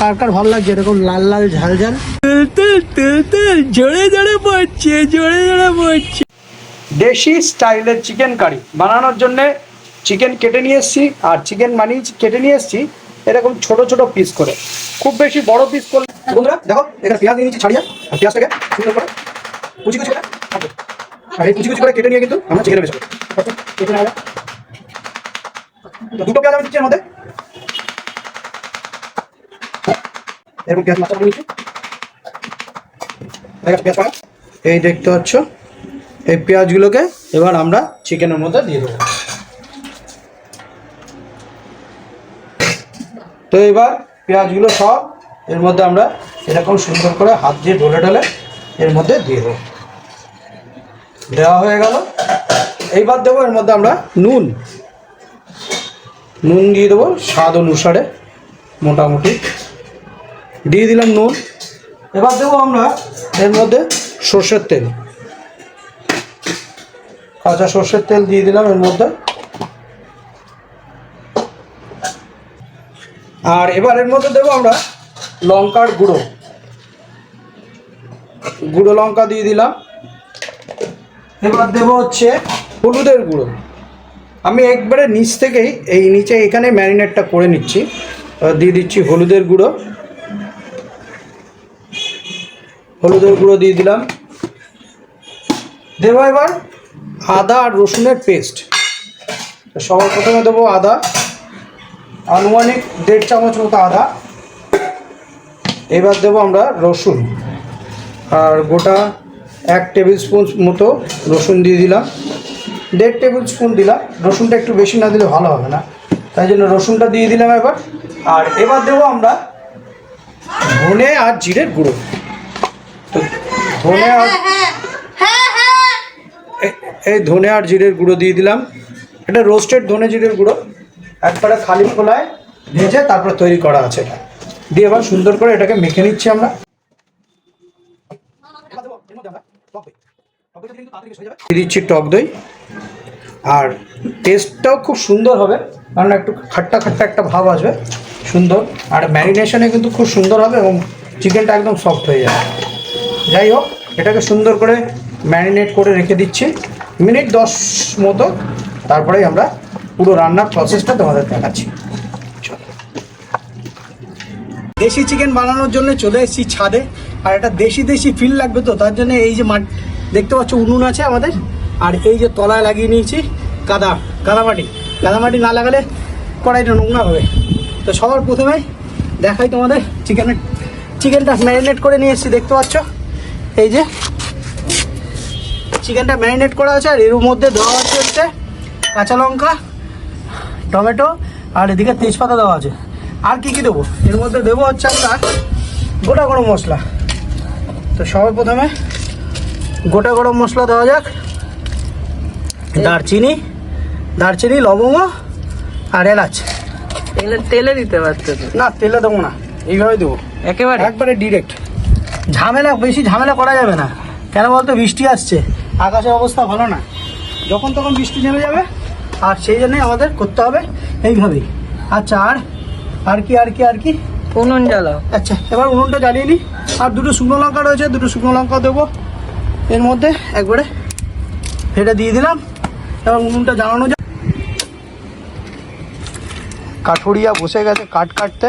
কার কার ভালো লাগছে এরকম লাল লাল ঝাল ঝাল। জোরে জোরে পড়ছে জোরে জোরে পড়ছে দেশি স্টাইলের চিকেন কারি। বানানোর জন্য চিকেন কেটে নিয়ে এসেছি আর চিকেন বানিয়ে কেটে নিয়ে এসেছি এরকম ছোট ছোট পিস করে। খুব বেশি বড় পিস করলে বন্ধুরা দেখো এখানে পেঁয়াজ নিয়ে নিচ্ছি ছাড়িয়ে। আর পেঁয়াজটাকে সুন্দর করে কুচি কুচি করে আর এই কুচি কুচি করে কেটে নিয়ে কিন্তু আমরা চিকেনে কেটে নেওয়া দুটো পেঁয়াজ আমি দিচ্ছি এর মধ্যে। এরকম পেঁয়াজ মাথা গেছে পেঁয়াজ। এই দেখতে পাচ্ছ, এই পেঁয়াজগুলোকে এবার আমরা চিকেনের মধ্যে দিয়ে দেবো। তো এবার পেঁয়াজগুলো সব এর মধ্যে আমরা এরকম সুন্দর করে হাত দিয়ে ঢলে ঢলে এর মধ্যে দিয়ে দেবো। দেওয়া হয়ে গেল। এইবার দেবো এর মধ্যে আমরা নুন। নুন দিয়ে দেবো স্বাদ অনুসারে, মোটামুটি। দিয়ে দিলাম নুন। এবার দেবো আমরা এর মধ্যে সর্ষের তেল। কাঁচা সর্ষের তেল দিয়ে দিলাম এর মধ্যে। আর এবার এর মধ্যে দেবো আমরা লঙ্কার গুঁড়ো। গুঁড়ো লঙ্কা দিয়ে দিলাম। এবার দেবো হচ্ছে হলুদের গুঁড়ো। আমি একবারে নিচ থেকেই এই নিচে এখানে ম্যারিনেটটা করে নিচ্ছি। দিয়ে দিচ্ছি হলুদের গুঁড়ো। হলুদের গুঁড়ো দিয়ে দিলাম। দেবো এবার আদা আর রসুনের পেস্ট। সবার প্রথমে দেবো আদা। আনুমানিক দেড় চামচ মতো আদা। এবার দেবো আমরা রসুন। আর গোটা এক টেবিল স্পুন মতো রসুন দিয়ে দিলাম। দেড় টেবিল স্পুন দিলাম। রসুনটা একটু বেশি না দিলে ভালো হবে না। তাই জন্য রসুনটা দিয়ে দিলাম এবার। আর এবার দেবো আমরা ধনে আর জিরের গুঁড়ো। ধনে আর এ- এই ধনে আর জিরের গুঁড়ো দিয়ে দিলাম। এটা রোস্টেড ধনে জিরের গুঁড়ো। একবারে খালি খোলায় ভেজে তারপর তৈরি করা আছে এটা। দিয়ে এবার সুন্দর করে এটাকে মেখে নিচ্ছি আমরা। দিচ্ছি টক দই। আর টেস্টটাও খুব সুন্দর হবে কারণ একটু খাট্টা খাট্টা একটা ভাব আসবে সুন্দর। আর ম্যারিনেশনে কিন্তু খুব সুন্দর হবে এবং চিকেনটা একদম সফট হয়ে যাবে। যাই হোক, এটাকে সুন্দর করে ম্যারিনেট করে রেখে দিচ্ছি। মিনিট দশ মতো, তারপরেই আমরা পুরো রান্নার প্রসেসটা তোমাদের দেখাচ্ছি। দেশি চিকেন বানানোর জন্য চলে এসেছি ছাদে, আর একটা দেশি দেশি ফিল লাগবে তো, তার জন্য এই যে মাঠ দেখতে পাচ্ছ উনুন আছে আমাদের, আর এই যে তলায় লাগিয়ে নিয়েছি কাদা, কাদামাটি। কাদামাটি না লাগালে কড়াইটা নোংরা হবে। তো সবার প্রথমে দেখাই তোমাদের চিকেনের চিকেনটা ম্যারিনেট করে নিয়ে এসেছি, দেখতে পাচ্ছ? এই যে চিকেনটা ম্যারিনেট করা আছে আর এর মধ্যে দেওয়া আছে হচ্ছে কাঁচা লঙ্কা টমেটো আর এদিকে তেজপাতা দেওয়া আছে। আর কি কি দেবো? এর মধ্যে দেবো হচ্ছে আমরা গোটা গরম মশলা। তো সবার প্রথমে গোটা গরম মশলা দেওয়া যাক। দারচিনি দারচিনি লবঙ্গ আর এলাচ। তেলে তেলে দিতে পারতো না তেলে দেবো না। এইভাবে দেবো। একেবারে? একবারে ডিরেক্ট ঝামেলা বেশি ঝামেলা করা যাবে না। কেন বলতো বৃষ্টি আসছে আকাশের অবস্থা ভালো না। যখন তখন বৃষ্টি নেমে যাবে আর সেই জন্যই আমাদের করতে হবে এইভাবেই। আচ্ছা আর আর কি আর কি আর কি? উনুন জ্বালাও। আচ্ছা এবার উনুনটা জ্বালিয়ে নিই। আর দুটো শুকনো লঙ্কা রয়েছে দুটো শুকনো লঙ্কা দেবো। এর মধ্যে একবারে এটা দিয়ে দিলাম এবার উনুনটা জ্বালানো যায় কাঠুরিয়া বসে গেছে কাঠ কাটতে।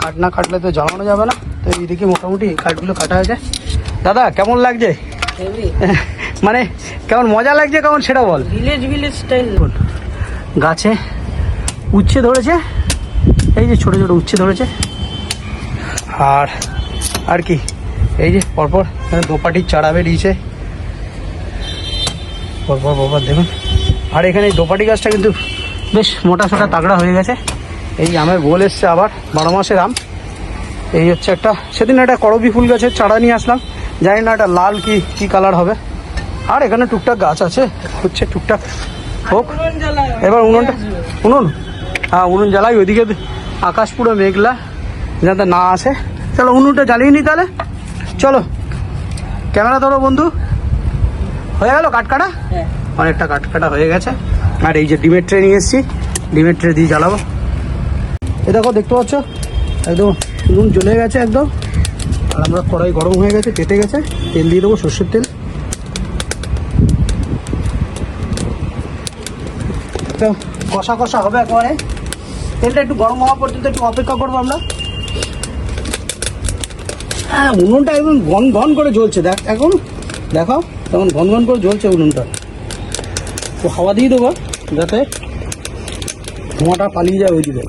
কাঠ না কাটলে তো জ্বালানো যাবে না। তো এইদিকে মোটামুটি কাঠগুলো কাটা হয়েছে। দাদা কেমন লাগছে? মানে কেমন মজা লাগছে কেমন সেটা বল। ভিলেজ ভিলেজ স্টাইল গাছে উচ্ছে ধরেছে এই যে ছোট ছোট উচ্ছে ধরেছে। আর আর কি? এই যে পরপর দোপাটির চারা বেরিয়েছে। পরপর পরপর দেখুন। আর এখানে এই দোপাটি গাছটা কিন্তু বেশ মোটা সোটা তাগড়া হয়ে গেছে। এই আমের গোল এসছে আবার বারো মাসের আম। এই হচ্ছে একটা সেদিন একটা করবি ফুল গাছের চারা নিয়ে আসলাম। জানি না এটা লাল কি কি কালার হবে। আর এখানে টুকটাক গাছ আছে হচ্ছে টুকটাক হোক। এবার উনুনটা উনুন? হ্যাঁ উনুন জ্বালাই ওইদিকে আকাশ পুরো মেঘলা যাতে না আসে। চলো উনুনটা জ্বালিয়ে নি তাহলে। চলো ক্যামেরা ধরো বন্ধু। হয়ে গেল কাটকাটা? হ্যাঁ। অনেকটা কাটকাটা হয়ে গেছে। আর এই যে ডিমের ট্রে নিয়ে এসেছি ডিমের ট্রে দিয়ে জ্বালাবো। এ দেখো দেখতে পাচ্ছ? একদম নুন জ্বলে গেছে একদম। আর আমরা কড়াই গরম হয়ে গেছে তেতে গেছে। তেল দিয়ে দেবো সর্ষের তেল। তো কষা কষা হবে একেবারে। তেলটা একটু গরম হওয়া পর্যন্ত একটু অপেক্ষা করব আমরা। হ্যাঁ উনুনটা একদম ঘন ঘন করে জ্বলছে। দেখ, এখন দেখো তখন ঘন ঘন করে জ্বলছে উনুনটা। তো হাওয়া দিয়ে দেবো যাতে ধোঁয়াটা পালিয়ে যায় ওইদিকে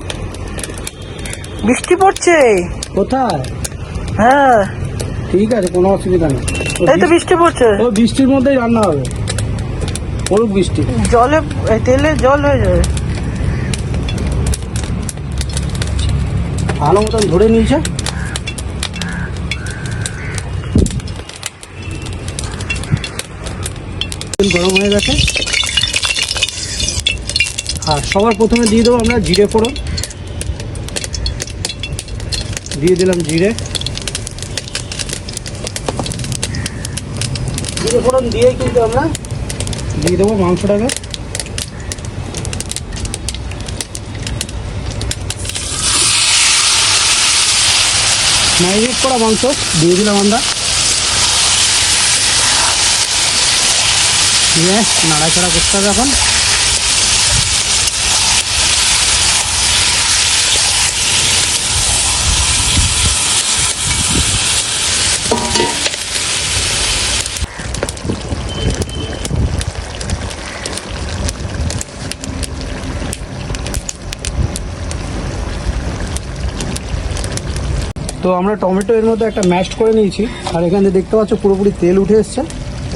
বৃষ্টি পড়ছে। কোথায়? হ্যাঁ। ঠিক আছে কোনো অসুবিধা নেই। এই তো বৃষ্টি পড়ছে। ও বৃষ্টির মধ্যেই রান্না হবে। পড়ুক বৃষ্টি। জলে তেলে জল হয়ে যাবে। ভালো মতন ধরে নিয়েছে। গরম হয়ে গেছে। আর সবার প্রথমে দিয়ে দেবো আমরা জিরে ফোড়ন। দিয়ে দিলাম জিরে। জিরে ফোড়ন দিয়েই কিন্তু আমরা দিয়ে দেবো মাংসটাকে। ম্যারিনেট করা মাংস দিয়ে দিলাম আমরা। দিয়ে নাড়াচাড়া করতে হবে এখন। তো আমরা টমেটো এর মধ্যে একটা ম্যাশ করে নিয়েছি। আর এখানে দেখতে পাচ্ছ পুরোপুরি তেল উঠে এসছে।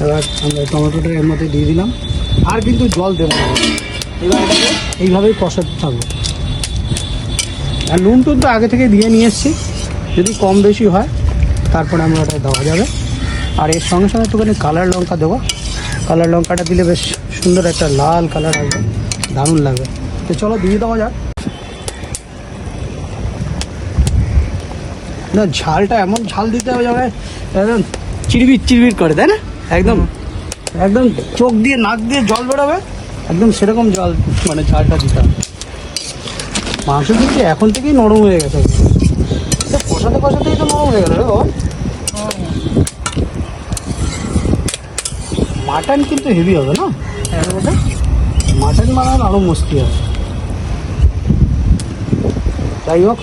এবার আমরা টমেটোটা এর মধ্যে দিয়ে দিলাম। আর কিন্তু জল দেবো না। এবার এইভাবেই কষাতে থাকব। আর নুন টুন তো আগে থেকে দিয়ে নিয়ে এসেছি। যদি কম বেশি হয়, তারপরে আমরা ওটা দেওয়া যাবে। আর এর সঙ্গে সঙ্গে একটুখানি কালার লঙ্কা দেবো। কালার লঙ্কাটা দিলে বেশ সুন্দর একটা লাল কালার আসবে। দারুণ লাগবে। তো চলো দিয়ে দেওয়া যাক। না, ঝালটা এমন ঝাল দিতে হবে যাবে একদম চিরবির চিরবির করে, তাই না? একদম একদম চোখ দিয়ে, নাক দিয়ে জল বেরোবে, একদম সেরকম জল মানে ঝালটা দিতে হবে। মাংস কিন্তু এখন থেকেই নরম হয়ে গেছে। কষাতে কষাতেই তো নরম হয়ে গেল রে মাটন কিন্তু হেভি হবে, না? মাটন বানানো আরও মুশকিল হবে। যাই হোক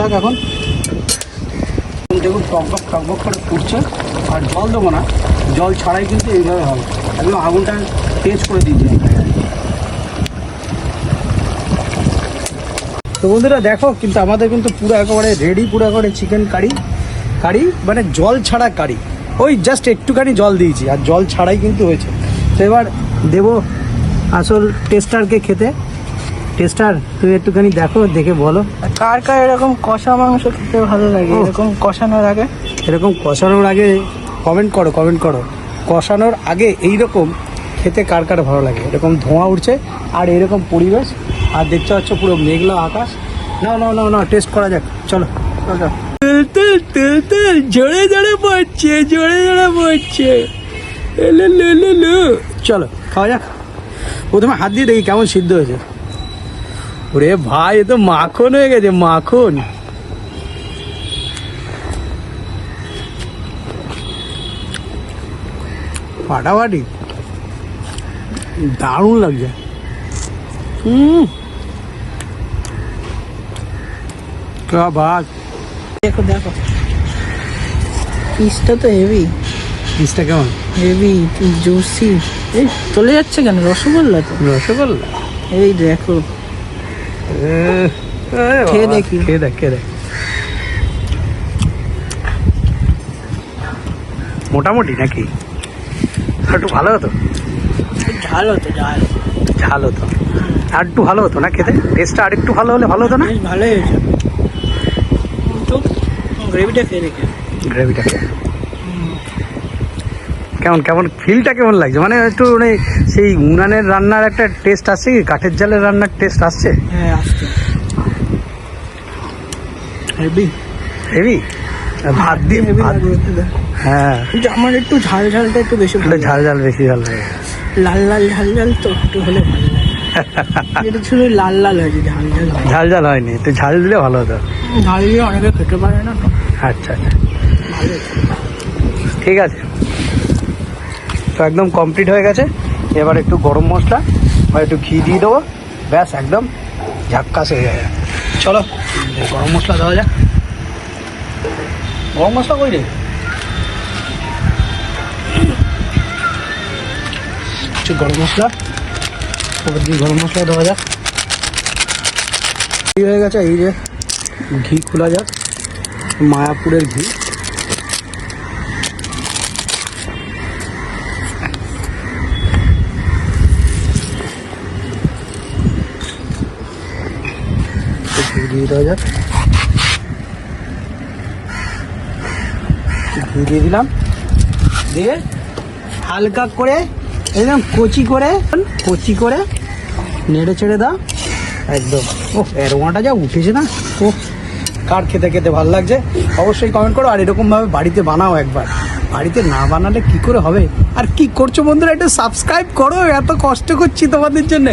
থাক এখন। দেখুন টকবক টকবক করে ফুটছে, আর জল দেবো না। জল ছাড়াই কিন্তু এইভাবে হবে। একদম আগুনটা তেজ করে দিয়েছি। তো বন্ধুরা, দেখো, কিন্তু আমাদের কিন্তু পুরো একেবারে রেডি পুরো একেবারে চিকেন কারি কারি মানে জল ছাড়া কারি ওই জাস্ট একটুখানি জল দিয়েছি, আর জল ছাড়াই কিন্তু হয়েছে। তো এবার দেবো আসল টেস্টারকে খেতে। টেস্টার তুই একটুখানি দেখো দেখে বলো। কার কার এরকম কষা মাংস খেতে ভালো লাগে? এরকম কষানোর আগে? এরকম কষানোর আগে কমেন্ট করো কমেন্ট করো। কষানোর আগে এই রকম খেতে কার কার ভালো লাগে? এরকম ধোঁয়া উঠছে আর এরকম পরিবেশ। আর দেখতে পাচ্ছ পুরো মেঘলা আকাশ। না না না না টেস্ট করা যাক। চলো। চলো তেল তেল তেল তেল জোরে জোরে পড়ছে জোরে জোরে পড়ছে। এলে লে লে লে। চলো খাওয়া যাক। প্রথমে হাত দিয়ে দেখি কেমন সিদ্ধ হয়েছে। ওরে ভাই এ তো মাখন হয়ে গেছে মাখন। ফাটাফাটি। দারুণ লাগছে। হুম। বাত দেখো দেখো। পিসটা তো হেভি পিসটা কেমন? হেভি জুসি এই চলে যাচ্ছে কেন? রসগোল্লা তো। রসগোল্লা? এই দেখো। খেয়ে দেখি। খেয়ে দেখ খেয়ে দেখ। মোটামুটি নাকি? একটু ভালো হতো? ঝাল হতো ঝাল। ঝাল হতো। আর একটু ভালো হতো না খেতে? টেস্টটা আর একটু ভালো হলে ভালো হতো না? ভালোই হয়েছে। গ্রেভিটা খেয়ে দেখে গ্রেভিটা কেমন কেমন ফিলটা কেমন লাগছে? মানে একটু মানে সেই উনানের রান্নার একটা টেস্ট আসছে কি? কাঠের জালের রান্নার টেস্ট আসছে? হ্যাঁ আসছে। হেভি হেভি ভাত দিয়ে ভাত হ্যাঁ। আমার একটু ঝাল ঝালটা একটু বেশি ভালো ঝাল ঝাল বেশি ভালো লাগে। লাল লাল ঝাল ঝাল তো একটু হলে ভালো লাগে। এটা শুধু লাল লাল হয়েছে ঝাল ঝাল ঝাল ঝাল হয়নি। একটু ঝাল দিলে ভালো হতো। ঝাল দিয়ে অনেকে খেতে পারে না তো। আচ্ছা আচ্ছা। ঠিক আছে। তো একদম কমপ্লিট হয়ে গেছে। এবার একটু গরম মশলা আর একটু ঘি দিয়ে দেবো। ব্যাস, একদম ঝাক্কাস হয়ে যাবে চলো, গরম মশলা দেওয়া যাক। গরম মশলা কই রে? গরম মশলা। ওপর দিয়ে গরম মশলা দেওয়া যাক। ঘি হয়ে গেছে, এই যে ঘি খোলা যাক। মায়াপুরের ঘি একটু ঘি দেওয়া যাক। ঘি দিয়ে দিলাম। দিয়ে হালকা করে একদম কচি করে কচি করে নেড়ে ছেড়ে দাও। একদম। ও অ্যারোমাটা যা উঠেছে না। ও কার খেতে খেতে ভালো লাগছে? অবশ্যই কমেন্ট করো। আর এরকমভাবে বাড়িতে বানাও একবার। বাড়িতে না বানালে কি করে হবে? আর কি করছ বন্ধুরা? একটু সাবস্ক্রাইব করো। এত কষ্ট করছি তোমাদের জন্য।